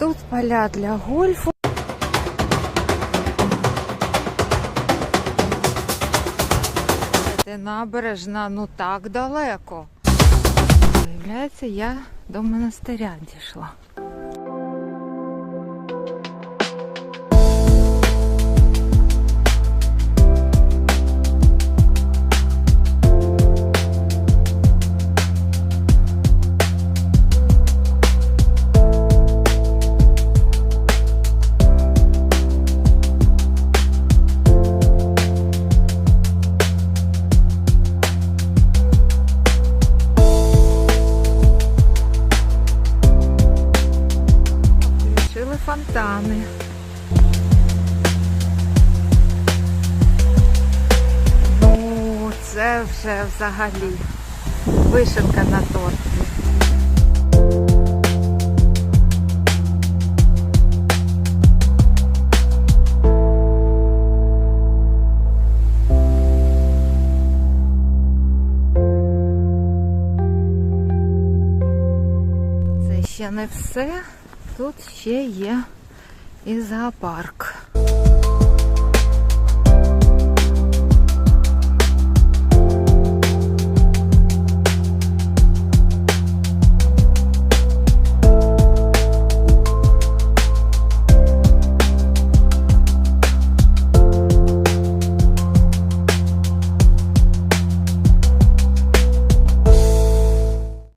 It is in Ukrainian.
Тут поля для гольфу. Це набережна, ну так далеко. Виявляється, я до монастиря дійшла. Включили. Ну, це вже взагалі вишенка на торті. Це ще не все. Тут ще є і зоопарк.